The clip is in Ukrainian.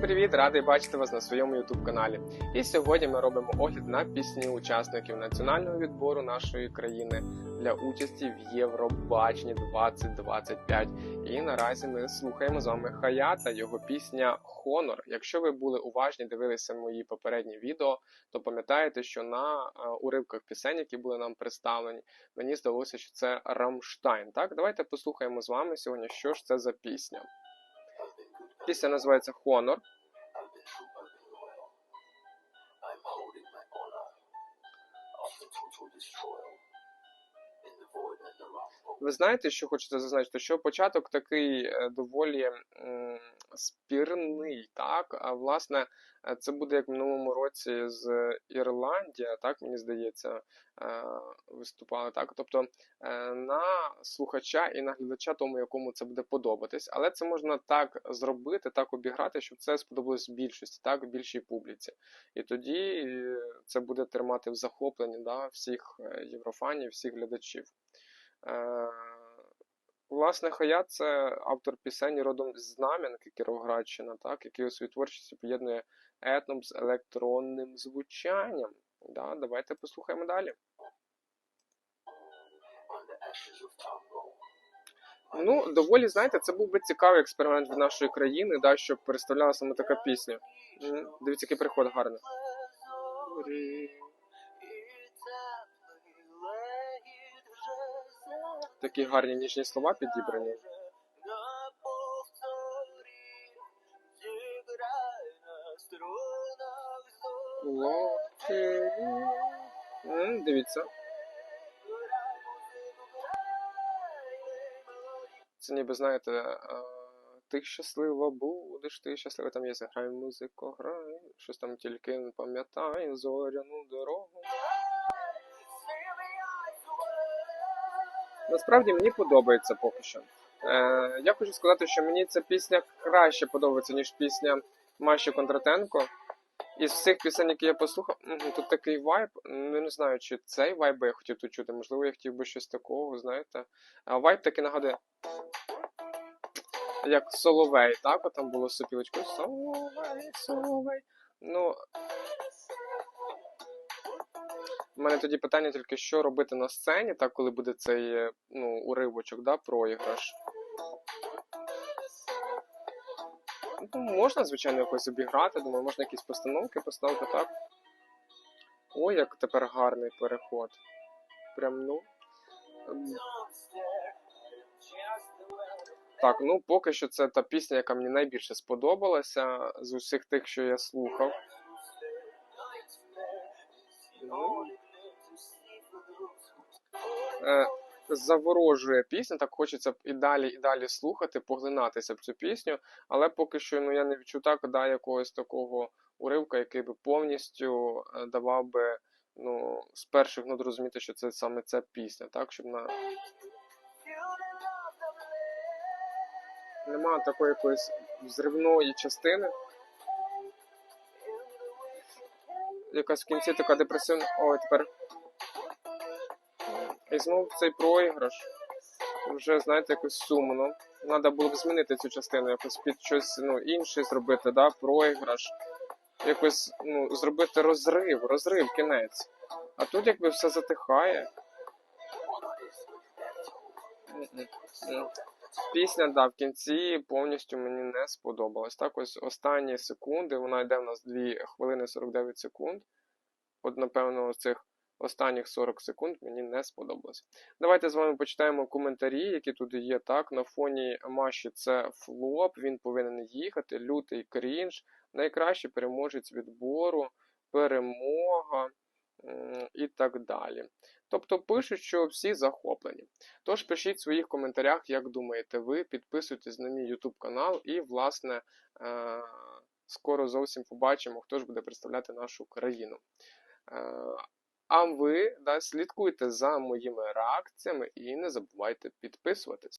Привіт, радий бачити вас на своєму YouTube каналі. І сьогодні ми робимо огляд на пісні учасників національного відбору нашої країни для участі в Євробаченні 2025. І наразі ми слухаємо з вами Хаята, його пісня Хонор. Якщо ви були уважні, дивилися мої попередні відео, то пам'ятаєте, що на е, уривках пісень, які були нам представлені, мені здалося, що це Рамштайн. Так, давайте послухаємо з вами сьогодні, що ж це за пісня. Пісня називається honor Ви знаєте, що хочеться зазначити, що початок такий е, доволі спірний, так? А власне, е, це буде як в минулому році з Ірландія, так мені здається, е, виступали так. Тобто на слухача і на глядача тому, якому це буде подобатись, але це можна так зробити, так обіграти, щоб це сподобалось більшості, так, більшій публіці. І тоді це буде тримати в захопленні да, всіх єврофанів, всіх глядачів. Е, Власне, Хаят це автор пісень родом з Знам'янки Кіровоградщина, так, який у своїй творчості поєднує етном з електронним звучанням. Да, давайте послухаємо далі. Ну, доволі, знаєте, це був би цікавий експеримент від нашої країни, да, щоб представляла саме така пісня. Дивіться, який переход гарний. Такі гарні ніжні слова підібрані. Локи. Дивіться. Це ніби, знаєте, е, ти щаслива будеш, ти щаслива, там є грай музику, грай, щось там тільки пам'ятай, зоряну дорогу. Насправді мені подобається поки що. Е, я хочу сказати, що мені ця пісня краще подобається, ніж пісня Маші Кондратенко. Із всіх пісень, які я послухав, тут такий вайб. Ну не знаю, чи цей вайб я хотів тут чути. Можливо, я хотів би щось такого, знаєте. А вайб таки нагадує. Як Соловей, так? От там було з сопілочкою. Соловей, Соловей. Ну. У мене тоді питання тільки, що робити на сцені, так, коли буде цей е, ну, уривочок, да, проіграш. Ну, можна, звичайно, якось обіграти, думаю, можна якісь постановки поставити, так? Ой, як тепер гарний переход. Прям, ну. Так, ну поки що це та пісня, яка мені найбільше сподобалася з усіх тих, що я слухав. Е, заворожує пісня, так хочеться і далі, і далі слухати, поглинатися в цю пісню, але поки що ну, я не відчув так, да, якогось такого уривка, який би повністю е, давав би ну, з перших нот розуміти, що це саме ця пісня, так, щоб на. Немає такої якоїсь взривної частини. Якась в кінці така депресивна. Ой, тепер. І знову цей проіграш. Вже, знаєте, якось сумно. Треба було б змінити цю частину, якось під щось ну, інше зробити, да? проіграш. Якось ну, зробити розрив, розрив, кінець. А тут якби все затихає. Пісня, да, в кінці повністю мені не сподобалась. Так, ось останні секунди, вона йде в нас 2 хвилини 49 секунд. От, напевно, цих останніх 40 секунд мені не сподобалось. Давайте з вами почитаємо коментарі, які тут є. Так, на фоні Маші це флоп, він повинен їхати, лютий крінж, найкращий переможець відбору, перемога і так далі. Тобто пишуть, що всі захоплені. Тож пишіть в своїх коментарях, як думаєте ви, підписуйтесь на мій YouTube канал і, власне, е- скоро зовсім побачимо, хто ж буде представляти нашу країну. А ви да, слідкуйте за моїми реакціями і не забувайте підписуватись.